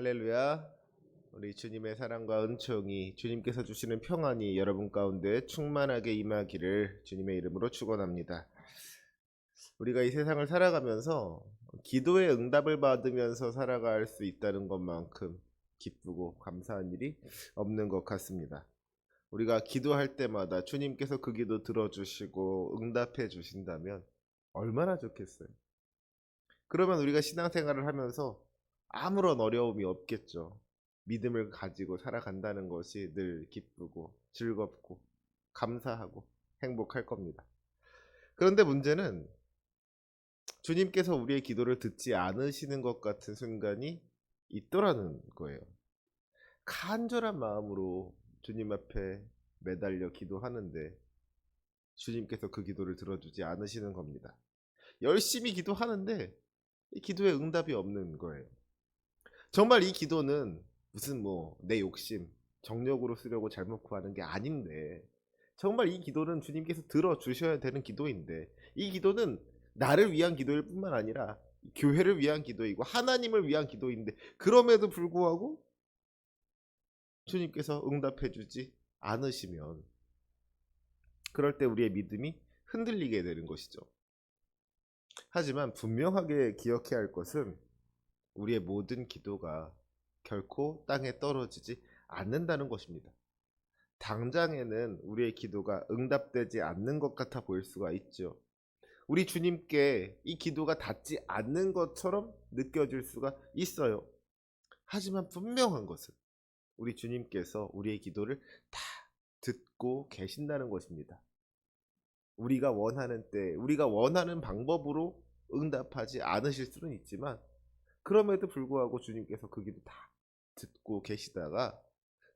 할렐루야. 우리 주님의 사랑과 은총이 주님께서 주시는 평안이 여러분 가운데 충만하게 임하기를 주님의 이름으로 축원합니다. 우리가 이 세상을 살아가면서 기도의 응답을 받으면서 살아갈 수 있다는 것만큼 기쁘고 감사한 일이 없는 것 같습니다. 우리가 기도할 때마다 주님께서 그 기도 들어주시고 응답해 주신다면 얼마나 좋겠어요. 그러면 우리가 신앙생활을 하면서 아무런 어려움이 없겠죠. 믿음을 가지고 살아간다는 것이 늘 기쁘고 즐겁고 감사하고 행복할 겁니다. 그런데 문제는 주님께서 우리의 기도를 듣지 않으시는 것 같은 순간이 있더라는 거예요. 간절한 마음으로 주님 앞에 매달려 기도하는데 주님께서 그 기도를 들어주지 않으시는 겁니다. 열심히 기도하는데 이 기도에 응답이 없는 거예요. 정말 이 기도는 무슨 뭐 내 욕심, 정력으로 쓰려고 잘못 구하는 게 아닌데 정말 이 기도는 주님께서 들어 주셔야 되는 기도인데 이 기도는 나를 위한 기도일 뿐만 아니라 교회를 위한 기도이고 하나님을 위한 기도인데 그럼에도 불구하고 주님께서 응답해 주지 않으시면 그럴 때 우리의 믿음이 흔들리게 되는 것이죠. 하지만 분명하게 기억해야 할 것은 우리의 모든 기도가 결코 땅에 떨어지지 않는다는 것입니다. 당장에는 우리의 기도가 응답되지 않는 것 같아 보일 수가 있죠. 우리 주님께 이 기도가 닿지 않는 것처럼 느껴질 수가 있어요. 하지만 분명한 것은 우리 주님께서 우리의 기도를 다 듣고 계신다는 것입니다. 우리가 원하는 때, 우리가 원하는 방법으로 응답하지 않으실 수는 있지만 그럼에도 불구하고 주님께서 그 기도 다 듣고 계시다가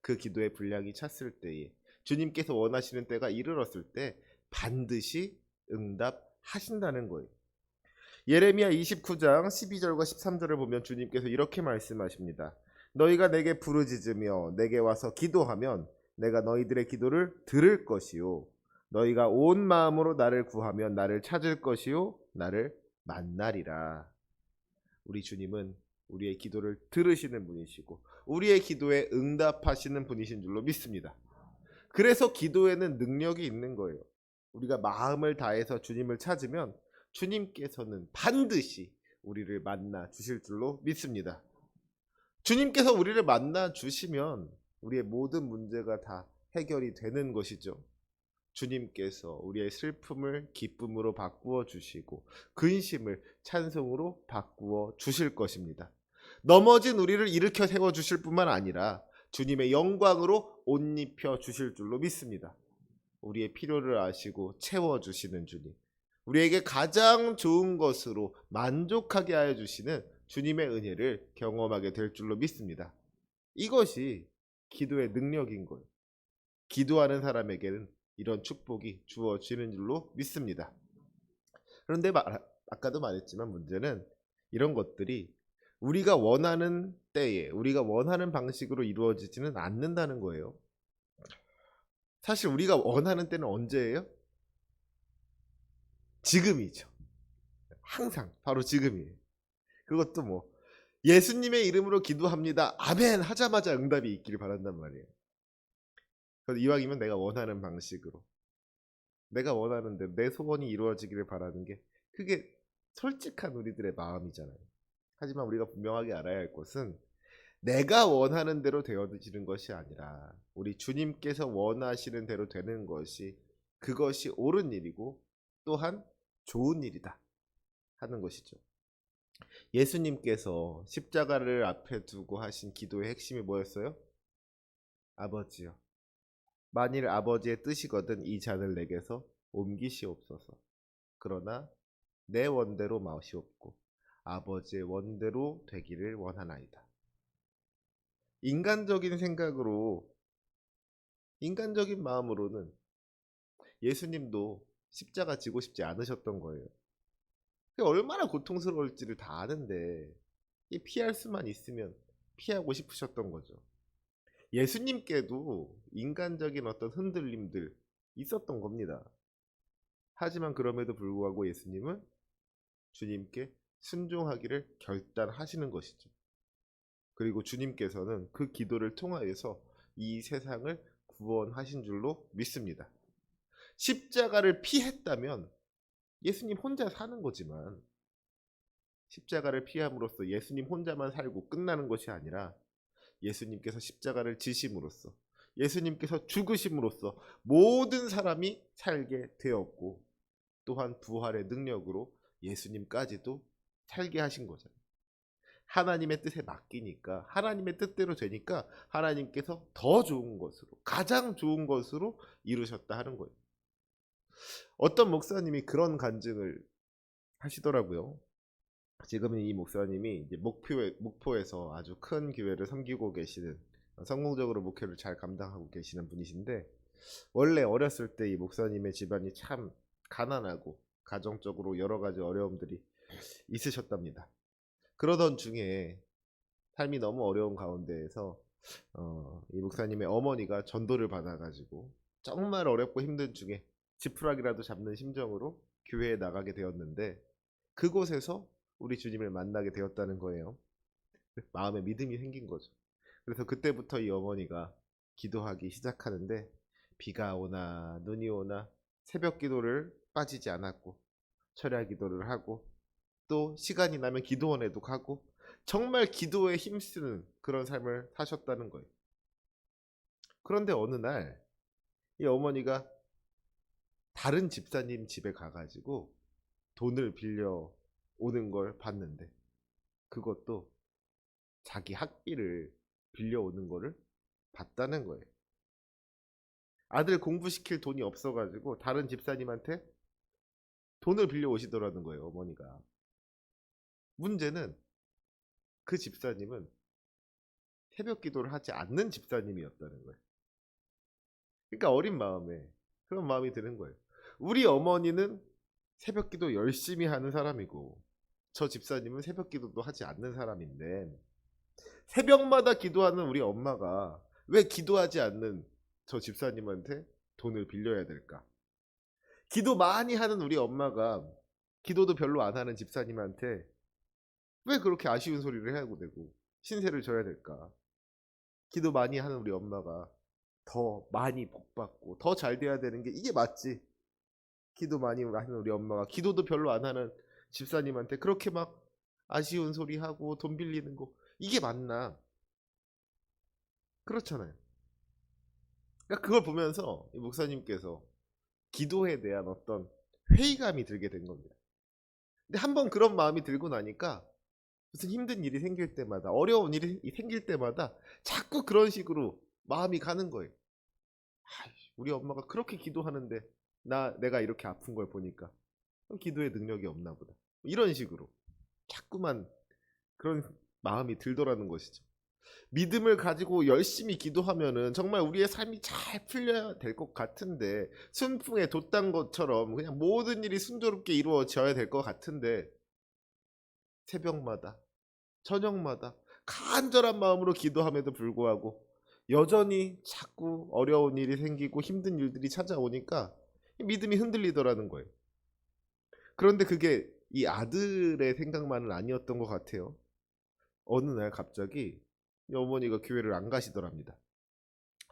그 기도의 분량이 찼을 때에 주님께서 원하시는 때가 이르렀을 때 반드시 응답하신다는 거예요. 예레미야 29장 12절과 13절을 보면 주님께서 이렇게 말씀하십니다. 너희가 내게 부르짖으며 내게 와서 기도하면 내가 너희들의 기도를 들을 것이요 너희가 온 마음으로 나를 구하면 나를 찾을 것이요 나를 만나리라. 우리 주님은 우리의 기도를 들으시는 분이시고 우리의 기도에 응답하시는 분이신 줄로 믿습니다. 그래서 기도에는 능력이 있는 거예요. 우리가 마음을 다해서 주님을 찾으면 주님께서는 반드시 우리를 만나 주실 줄로 믿습니다. 주님께서 우리를 만나 주시면 우리의 모든 문제가 다 해결이 되는 것이죠. 주님께서 우리의 슬픔을 기쁨으로 바꾸어 주시고 근심을 찬송으로 바꾸어 주실 것입니다. 넘어진 우리를 일으켜 세워 주실 뿐만 아니라 주님의 영광으로 옷 입혀 주실 줄로 믿습니다. 우리의 필요를 아시고 채워 주시는 주님. 우리에게 가장 좋은 것으로 만족하게 하여 주시는 주님의 은혜를 경험하게 될 줄로 믿습니다. 이것이 기도의 능력인 거예요. 기도하는 사람에게는 이런 축복이 주어지는 줄로 믿습니다. 그런데 말, 아까도 말했지만 문제는 이런 것들이 우리가 원하는 때에 우리가 원하는 방식으로 이루어지지는 않는다는 거예요. 사실 우리가 원하는 때는 언제예요? 지금이죠. 항상 바로 지금이에요. 그것도 뭐 예수님의 이름으로 기도합니다. 아멘 하자마자 응답이 있기를 바란단 말이에요. 그래서 이왕이면 내가 원하는 방식으로 내가 원하는 대로 내 소원이 이루어지기를 바라는 게 그게 솔직한 우리들의 마음이잖아요. 하지만 우리가 분명하게 알아야 할 것은 내가 원하는 대로 되어지는 것이 아니라 우리 주님께서 원하시는 대로 되는 것이 그것이 옳은 일이고 또한 좋은 일이다 하는 것이죠. 예수님께서 십자가를 앞에 두고 하신 기도의 핵심이 뭐였어요? 아버지요. 만일 아버지의 뜻이거든 이 잔을 내게서 옮기시옵소서. 그러나 내 원대로 마시옵고 아버지의 원대로 되기를 원하나이다. 인간적인 생각으로 인간적인 마음으로는 예수님도 십자가 지고 싶지 않으셨던 거예요. 얼마나 고통스러울지를 다 아는데 이 피할 수만 있으면 피하고 싶으셨던 거죠. 예수님께도 인간적인 어떤 흔들림들 있었던 겁니다. 하지만 그럼에도 불구하고 예수님은 주님께 순종하기를 결단하시는 것이죠. 그리고 주님께서는 그 기도를 통하여서 이 세상을 구원하신 줄로 믿습니다. 십자가를 피했다면 예수님 혼자 사는 거지만 십자가를 피함으로써 예수님 혼자만 살고 끝나는 것이 아니라 예수님께서 십자가를 지심으로써 예수님께서 죽으심으로써 모든 사람이 살게 되었고 또한 부활의 능력으로 예수님까지도 살게 하신 거잖아요. 하나님의 뜻에 맡기니까 하나님의 뜻대로 되니까 하나님께서 더 좋은 것으로 가장 좋은 것으로 이루셨다 하는 거예요. 어떤 목사님이 그런 간증을 하시더라고요. 지금은 이 목사님이 목표에, 목포에서 아주 큰 교회를 섬기고 계시는 성공적으로 목회를 잘 감당하고 계시는 분이신데 원래 어렸을 때 이 목사님의 집안이 참 가난하고 가정적으로 여러 가지 어려움들이 있으셨답니다. 그러던 중에 삶이 너무 어려운 가운데에서 어, 이 목사님의 어머니가 전도를 받아가지고 정말 어렵고 힘든 중에 지푸라기라도 잡는 심정으로 교회에 나가게 되었는데 그곳에서 우리 주님을 만나게 되었다는 거예요. 마음에 믿음이 생긴 거죠. 그래서 그때부터 이 어머니가 기도하기 시작하는데 비가 오나 눈이 오나 새벽 기도를 빠지지 않았고 철야 기도를 하고 또 시간이 나면 기도원에도 가고 정말 기도에 힘쓰는 그런 삶을 사셨다는 거예요. 그런데 어느 날 이 어머니가 다른 집사님 집에 가가지고 돈을 빌려 오는 걸 봤는데 그것도 자기 학비를 빌려 오는 거를 봤다는 거예요. 아들 공부시킬 돈이 없어가지고 다른 집사님한테 돈을 빌려 오시더라는 거예요, 어머니가. 문제는 그 집사님은 새벽 기도를 하지 않는 집사님이었다는 거예요. 그러니까 어린 마음에 그런 마음이 드는 거예요. 우리 어머니는 새벽 기도 열심히 하는 사람이고 저 집사님은 새벽 기도도 하지 않는 사람인데 새벽마다 기도하는 우리 엄마가 왜 기도하지 않는 저 집사님한테 돈을 빌려야 될까? 기도 많이 하는 우리 엄마가 기도도 별로 안 하는 집사님한테 왜 그렇게 아쉬운 소리를 해야 되고 신세를 져야 될까? 기도 많이 하는 우리 엄마가 더 많이 복받고 더 잘 돼야 되는 게 이게 맞지. 기도 많이 하는 우리 엄마가 기도도 별로 안 하는 집사님한테 그렇게 막 아쉬운 소리 하고 돈 빌리는 거 이게 맞나? 그렇잖아요. 그러니까 그걸 보면서 이 목사님께서 기도에 대한 어떤 회의감이 들게 된 겁니다. 근데 한번 그런 마음이 들고 나니까 무슨 힘든 일이 생길 때마다 어려운 일이 생길 때마다 자꾸 그런 식으로 마음이 가는 거예요. 우리 엄마가 그렇게 기도하는데 나 내가 이렇게 아픈 걸 보니까 기도의 능력이 없나 보다. 이런 식으로 자꾸만 그런 마음이 들더라는 것이죠. 믿음을 가지고 열심히 기도하면은 정말 우리의 삶이 잘 풀려야 될 것 같은데 순풍에 돛단 것처럼 그냥 모든 일이 순조롭게 이루어져야 될 것 같은데 새벽마다 저녁마다 간절한 마음으로 기도함에도 불구하고 여전히 자꾸 어려운 일이 생기고 힘든 일들이 찾아오니까 믿음이 흔들리더라는 거예요. 그런데 그게 이 아들의 생각만은 아니었던 것 같아요. 어느 날 갑자기 이 어머니가 교회를 안 가시더랍니다.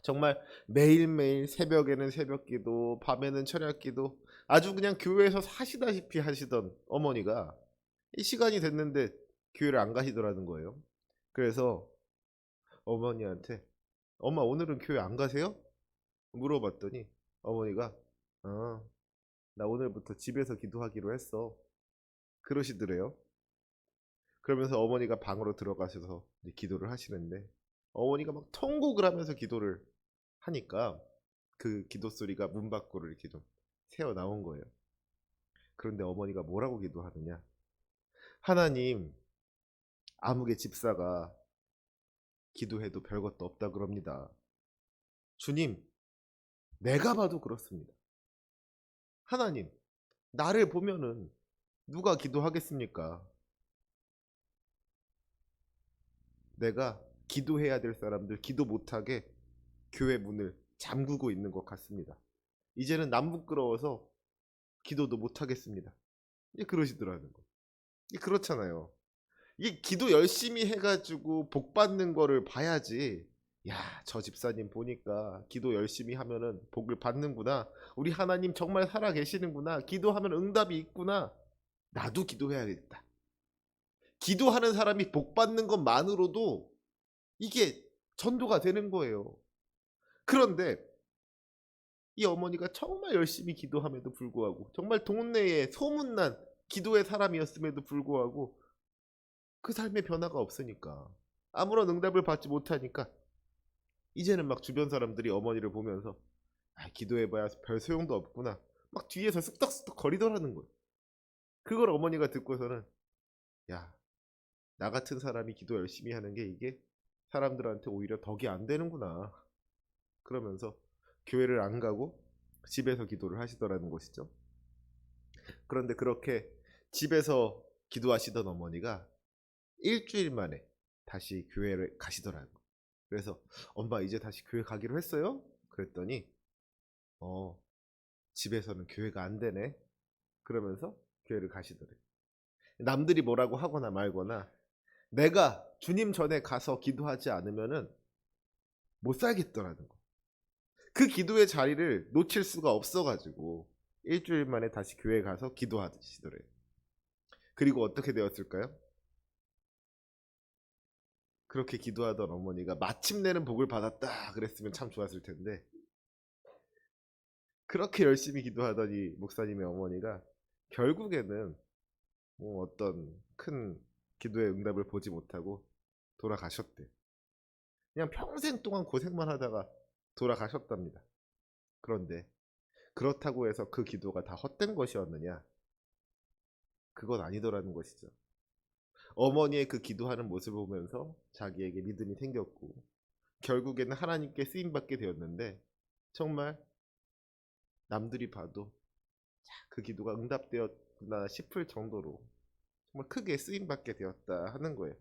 정말 매일매일 새벽에는 새벽 기도, 밤에는 철야 기도, 아주 그냥 교회에서 사시다시피 하시던 어머니가 이 시간이 됐는데 교회를 안 가시더라는 거예요. 그래서 어머니한테 엄마 오늘은 교회 안 가세요? 물어봤더니 어머니가 어, 나 오늘부터 집에서 기도하기로 했어. 그러시더래요. 그러면서 어머니가 방으로 들어가셔서 기도를 하시는데 어머니가 막 통곡을 하면서 기도를 하니까 그 기도 소리가 문 밖으로 이렇게 좀 새어 나온 거예요. 그런데 어머니가 뭐라고 기도하느냐? 하나님, 아무개 집사가 기도해도 별것도 없다 그럽니다. 주님, 내가 봐도 그렇습니다. 하나님, 나를 보면은 누가 기도하겠습니까? 내가 기도해야 될 사람들 기도 못하게 교회 문을 잠그고 있는 것 같습니다. 이제는 남 부끄러워서 기도도 못하겠습니다. 이제 그러시더라는 거. 그렇잖아요. 이게 기도 열심히 해가지고 복 받는 거를 봐야지. 야, 저 집사님 보니까 기도 열심히 하면은 복을 받는구나. 우리 하나님 정말 살아 계시는구나. 기도하면 응답이 있구나. 나도 기도해야겠다. 기도하는 사람이 복 받는 것만으로도 이게 전도가 되는 거예요. 그런데 이 어머니가 정말 열심히 기도함에도 불구하고 정말 동네에 소문난 기도의 사람이었음에도 불구하고 그 삶의 변화가 없으니까 아무런 응답을 받지 못하니까 이제는 막 주변 사람들이 어머니를 보면서 아, 기도해봐야 별 소용도 없구나 막 뒤에서 쓱덕쓱덕 거리더라는 거예요. 그걸 어머니가 듣고서는 야 나 같은 사람이 기도 열심히 하는 게 이게 사람들한테 오히려 덕이 안 되는구나 그러면서 교회를 안 가고 집에서 기도를 하시더라는 것이죠. 그런데 그렇게 집에서 기도하시던 어머니가 일주일 만에 다시 교회를 가시더라고요. 그래서 엄마 이제 다시 교회 가기로 했어요? 그랬더니 어 집에서는 교회가 안 되네. 그러면서 교회를 가시더래요. 남들이 뭐라고 하거나 말거나 내가 주님 전에 가서 기도하지 않으면은 못 살겠더라는 거. 그 기도의 자리를 놓칠 수가 없어가지고 일주일 만에 다시 교회 가서 기도하시더래요. 그리고 어떻게 되었을까요? 그렇게 기도하던 어머니가 마침내는 복을 받았다 그랬으면 참 좋았을 텐데 그렇게 열심히 기도하던 이 목사님의 어머니가 결국에는 뭐 어떤 큰 기도의 응답을 보지 못하고 돌아가셨대. 그냥 평생 동안 고생만 하다가 돌아가셨답니다. 그런데 그렇다고 해서 그 기도가 다 헛된 것이었느냐? 그건 아니더라는 것이죠. 어머니의 그 기도하는 모습을 보면서 자기에게 믿음이 생겼고 결국에는 하나님께 쓰임 받게 되었는데 정말 남들이 봐도 자, 그 기도가 응답되었구나 싶을 정도로 정말 크게 쓰임 받게 되었다 하는 거예요.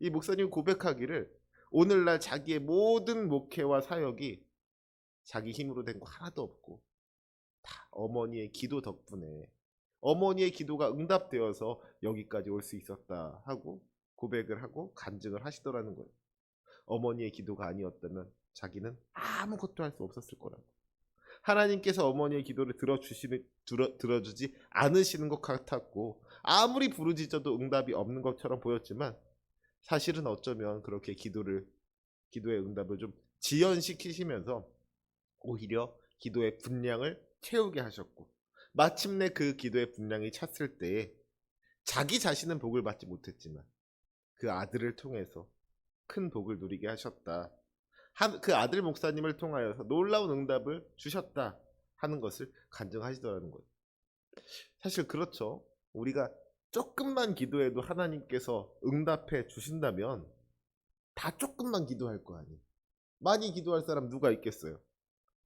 이 목사님 고백하기를 오늘날 자기의 모든 목회와 사역이 자기 힘으로 된 거 하나도 없고 다 어머니의 기도 덕분에 어머니의 기도가 응답되어서 여기까지 올 수 있었다 하고 고백을 하고 간증을 하시더라는 거예요. 어머니의 기도가 아니었다면 자기는 아무것도 할 수 없었을 거라고. 하나님께서 어머니의 기도를 들어주시는 들어, 들어주지 않으시는 것 같았고 아무리 부르짖어도 응답이 없는 것처럼 보였지만 사실은 어쩌면 그렇게 기도를 기도의 응답을 좀 지연시키시면서 오히려 기도의 분량을 채우게 하셨고 마침내 그 기도의 분량이 찼을 때에 자기 자신은 복을 받지 못했지만 그 아들을 통해서 큰 복을 누리게 하셨다. 한, 그 아들 목사님을 통하여서 놀라운 응답을 주셨다 하는 것을 간증하시더라는 거예요. 사실 그렇죠. 우리가 조금만 기도해도 하나님께서 응답해 주신다면 다 조금만 기도할 거 아니에요. 많이 기도할 사람 누가 있겠어요?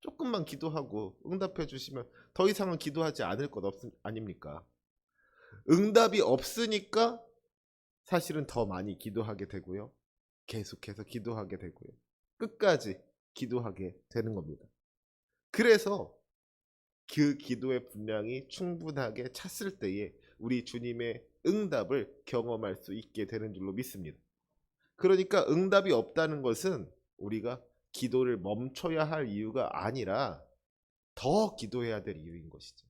조금만 기도하고 응답해 주시면 더 이상은 기도하지 않을 것 없, 아닙니까? 응답이 없으니까 사실은 더 많이 기도하게 되고요. 계속해서 기도하게 되고요. 끝까지 기도하게 되는 겁니다. 그래서 그 기도의 분량이 충분하게 찼을 때에 우리 주님의 응답을 경험할 수 있게 되는 줄로 믿습니다. 그러니까 응답이 없다는 것은 우리가 기도를 멈춰야 할 이유가 아니라 더 기도해야 될 이유인 것이죠.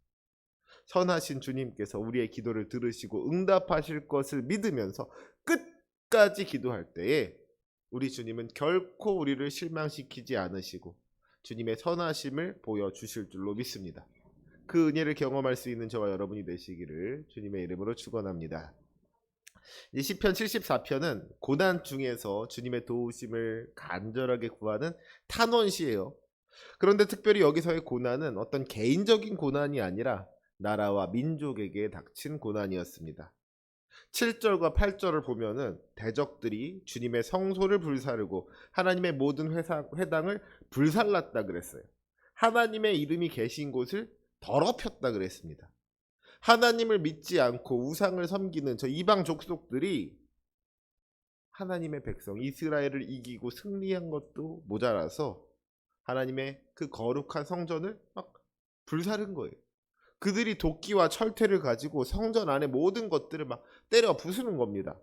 선하신 주님께서 우리의 기도를 들으시고 응답하실 것을 믿으면서 끝까지 기도할 때에 우리 주님은 결코 우리를 실망시키지 않으시고 주님의 선하심을 보여주실 줄로 믿습니다. 그 은혜를 경험할 수 있는 저와 여러분이 되시기를 주님의 이름으로 축원합니다. 이 시편 74편은 고난 중에서 주님의 도우심을 간절하게 구하는 탄원시예요. 그런데 특별히 여기서의 고난은 어떤 개인적인 고난이 아니라 나라와 민족에게 닥친 고난이었습니다. 7절과 8절을 보면은 대적들이 주님의 성소를 불사르고 하나님의 모든 회사, 회당을 불살랐다 그랬어요. 하나님의 이름이 계신 곳을 더럽혔다 그랬습니다. 하나님을 믿지 않고 우상을 섬기는 저 이방 족속들이 하나님의 백성 이스라엘을 이기고 승리한 것도 모자라서 하나님의 그 거룩한 성전을 막 불사른 거예요. 그들이 도끼와 철퇴를 가지고 성전 안에 모든 것들을 막 때려 부수는 겁니다.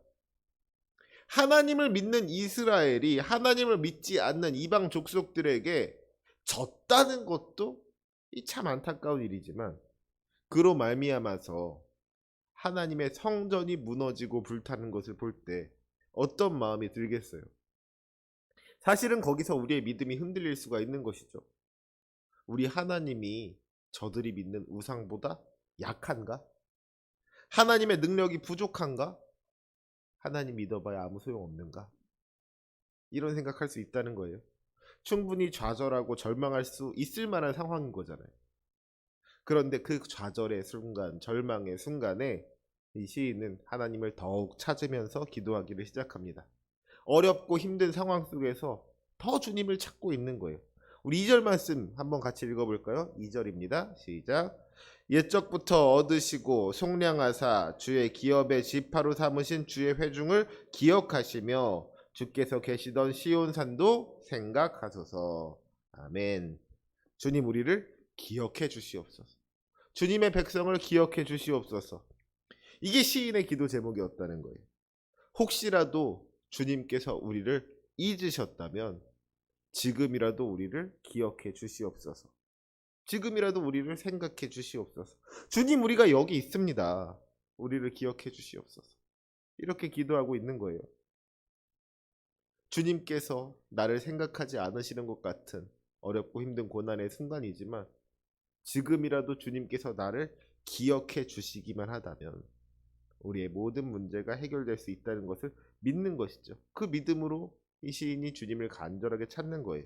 하나님을 믿는 이스라엘이 하나님을 믿지 않는 이방 족속들에게 졌다는 것도 이참 안타까운 일이지만 그로 말미암아서 하나님의 성전이 무너지고 불타는 것을 볼 때 어떤 마음이 들겠어요? 사실은 거기서 우리의 믿음이 흔들릴 수가 있는 것이죠. 우리 하나님이 저들이 믿는 우상보다 약한가? 하나님의 능력이 부족한가? 하나님 믿어봐야 아무 소용 없는가? 이런 생각할 수 있다는 거예요. 충분히 좌절하고 절망할 수 있을 만한 상황인 거잖아요. 그런데 그 좌절의 순간, 절망의 순간에 이 시인은 하나님을 더욱 찾으면서 기도하기를 시작합니다. 어렵고 힘든 상황 속에서 더 주님을 찾고 있는 거예요. 우리 2절 말씀 한번 같이 읽어볼까요? 2절입니다. 시작. 옛적부터 얻으시고 속량하사 주의 기업의 지파로 삼으신 주의 회중을 기억하시며 주께서 계시던 시온산도 생각하소서. 아멘. 주님 우리를 기억해 주시옵소서. 주님의 백성을 기억해 주시옵소서. 이게 시인의 기도 제목이었다는 거예요. 혹시라도 주님께서 우리를 잊으셨다면 지금이라도 우리를 기억해 주시옵소서. 지금이라도 우리를 생각해 주시옵소서. 주님 우리가 여기 있습니다. 우리를 기억해 주시옵소서. 이렇게 기도하고 있는 거예요. 주님께서 나를 생각하지 않으시는 것 같은 어렵고 힘든 고난의 순간이지만 지금이라도 주님께서 나를 기억해 주시기만 하다면 우리의 모든 문제가 해결될 수 있다는 것을 믿는 것이죠. 그 믿음으로 이 시인이 주님을 간절하게 찾는 거예요.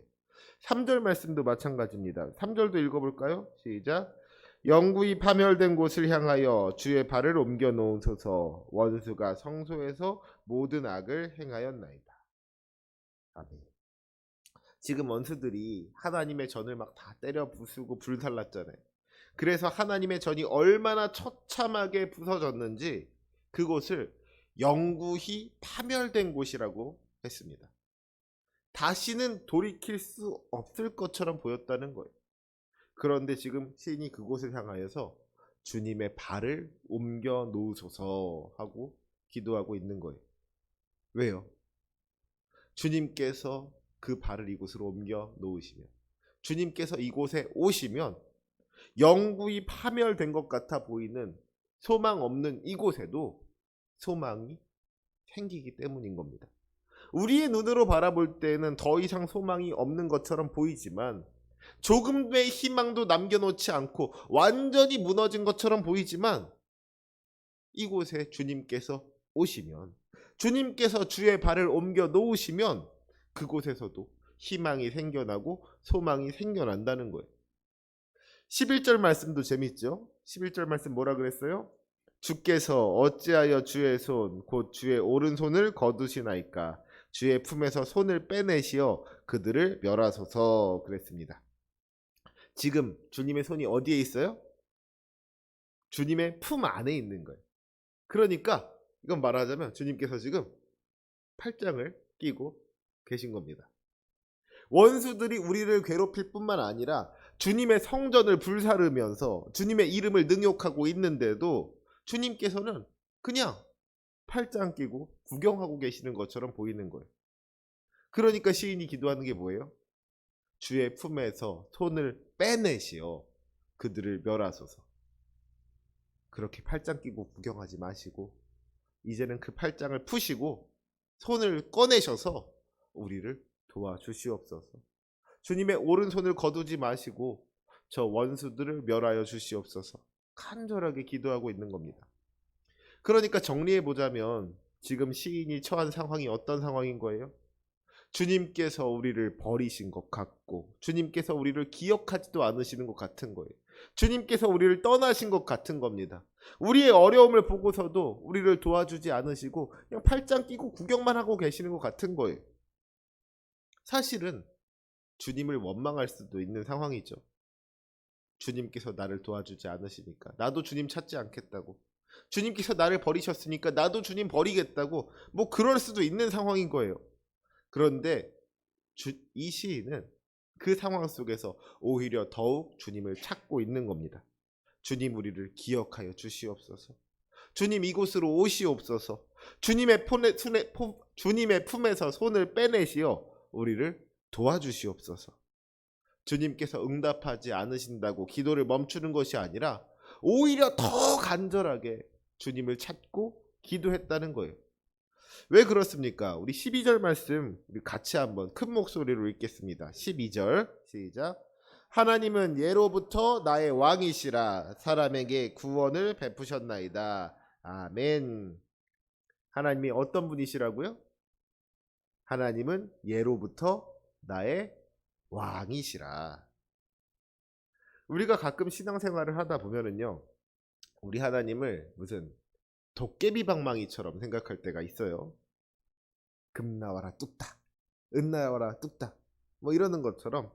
3절 말씀도 마찬가지입니다. 3절도 읽어볼까요? 시작. 영구히 파멸된 곳을 향하여 주의 발을 옮겨 놓으소서 원수가 성소에서 모든 악을 행하였나이다. 아멘. 지금 원수들이 하나님의 전을 막 다 때려 부수고 불살랐잖아요. 그래서 하나님의 전이 얼마나 처참하게 부서졌는지 그곳을 영구히 파멸된 곳이라고 했습니다. 다시는 돌이킬 수 없을 것처럼 보였다는 거예요. 그런데 지금 시인이 그곳을 향하여서 주님의 발을 옮겨 놓으소서 하고 기도하고 있는 거예요. 왜요? 주님께서 그 발을 이곳으로 옮겨 놓으시면 주님께서 이곳에 오시면 영구히 파멸된 것 같아 보이는 소망 없는 이곳에도 소망이 생기기 때문인 겁니다. 우리의 눈으로 바라볼 때는 더 이상 소망이 없는 것처럼 보이지만 조금의 희망도 남겨놓지 않고 완전히 무너진 것처럼 보이지만 이곳에 주님께서 오시면 주님께서 주의 발을 옮겨 놓으시면 그곳에서도 희망이 생겨나고 소망이 생겨난다는 거예요. 11절 말씀도 재밌죠? 11절 말씀 뭐라 그랬어요? 주께서 어찌하여 주의 손 곧 주의 오른손을 거두시나이까 주의 품에서 손을 빼내시어 그들을 멸하소서 그랬습니다. 지금 주님의 손이 어디에 있어요? 주님의 품 안에 있는 거예요. 그러니까 이건 말하자면 주님께서 지금 팔짱을 끼고 계신 겁니다. 원수들이 우리를 괴롭힐 뿐만 아니라 주님의 성전을 불사르면서 주님의 이름을 능욕하고 있는데도 주님께서는 그냥 팔짱 끼고 구경하고 계시는 것처럼 보이는 거예요. 그러니까 시인이 기도하는 게 뭐예요? 주의 품에서 손을 빼내시어 그들을 멸하소서. 그렇게 팔짱 끼고 구경하지 마시고 이제는 그 팔짱을 푸시고 손을 꺼내셔서 우리를 도와주시옵소서. 주님의 오른손을 거두지 마시고 저 원수들을 멸하여 주시옵소서. 간절하게 기도하고 있는 겁니다. 그러니까 정리해 보자면 지금 시인이 처한 상황이 어떤 상황인 거예요? 주님께서 우리를 버리신 것 같고 주님께서 우리를 기억하지도 않으시는 것 같은 거예요. 주님께서 우리를 떠나신 것 같은 겁니다. 우리의 어려움을 보고서도 우리를 도와주지 않으시고 그냥 팔짱 끼고 구경만 하고 계시는 것 같은 거예요. 사실은 주님을 원망할 수도 있는 상황이죠. 주님께서 나를 도와주지 않으시니까 나도 주님 찾지 않겠다고. 주님께서 나를 버리셨으니까 나도 주님 버리겠다고. 뭐 그럴 수도 있는 상황인 거예요. 그런데 주, 이 시인은 그 상황 속에서 오히려 더욱 주님을 찾고 있는 겁니다. 주님 우리를 기억하여 주시옵소서. 주님 이곳으로 오시옵소서. 주님의 품에, 손에, 품- 주님의 품에서 손을 빼내시어 우리를 도와주시옵소서. 주님께서 응답하지 않으신다고 기도를 멈추는 것이 아니라 오히려 더 간절하게 주님을 찾고 기도했다는 거예요. 왜 그렇습니까? 우리 12절 말씀 우리 같이 한번 큰 목소리로 읽겠습니다. 12절 시작. 하나님은 예로부터 나의 왕이시라 사람에게 구원을 베푸셨나이다. 아멘. 하나님이 어떤 분이시라고요? 하나님은 예로부터 나의 왕이시라. 우리가 가끔 신앙생활을 하다 보면은요, 우리 하나님을 무슨 도깨비 방망이처럼 생각할 때가 있어요. 금 나와라 뚝딱, 은 나와라 뚝딱, 뭐 이러는 것처럼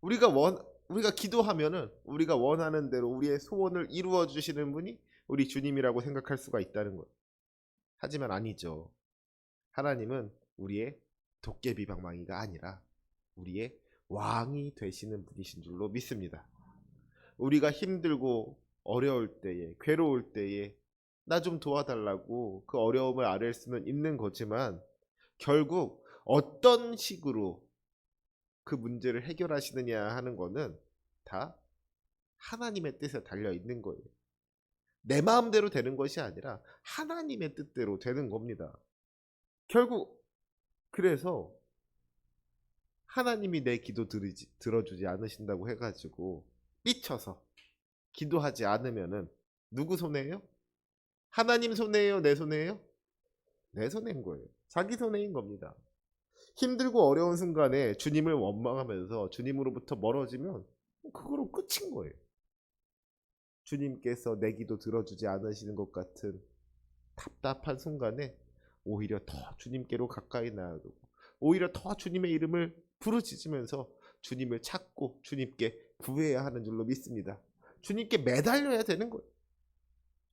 우리가 원 우리가 기도하면은 우리가 원하는 대로 우리의 소원을 이루어 주시는 분이 우리 주님이라고 생각할 수가 있다는 거예요. 하지만 아니죠. 하나님은 우리의 도깨비 방망이가 아니라 우리의 왕이 되시는 분이신 줄로 믿습니다. 우리가 힘들고 어려울 때에 괴로울 때에 나 좀 도와달라고 그 어려움을 아뢰을 수는 있는 거지만 결국 어떤 식으로 그 문제를 해결하시느냐 하는 거는 다 하나님의 뜻에 달려 있는 거예요. 내 마음대로 되는 것이 아니라 하나님의 뜻대로 되는 겁니다. 결국 그래서 하나님이 내 기도 들으지, 들어주지 않으신다고 해가지고 삐쳐서 기도하지 않으면은 누구 손해예요? 하나님 손해예요? 내 손해예요? 내 손해인 거예요. 자기 손해인 겁니다. 힘들고 어려운 순간에 주님을 원망하면서 주님으로부터 멀어지면 그거로 끝인 거예요. 주님께서 내 기도 들어주지 않으시는 것 같은 답답한 순간에 오히려 더 주님께로 가까이 나아가고 오히려 더 주님의 이름을 부르짖으면서 주님을 찾고 주님께 구해야 하는 줄로 믿습니다. 주님께 매달려야 되는 거예요.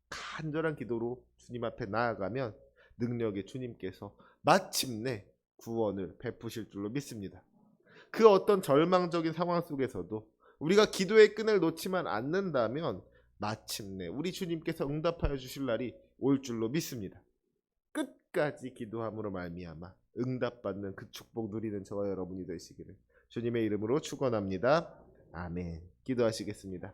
간절한 기도로 주님 앞에 나아가면 능력의 주님께서 마침내 구원을 베푸실 줄로 믿습니다. 그 어떤 절망적인 상황 속에서도 우리가 기도의 끈을 놓지만 않는다면 마침내 우리 주님께서 응답하여 주실 날이 올 줄로 믿습니다. 끝까지 기도함으로 말미암아 응답받는 그 축복 누리는 저와 여러분이 되시기를 주님의 이름으로 축원합니다. 아멘. 기도하시겠습니다.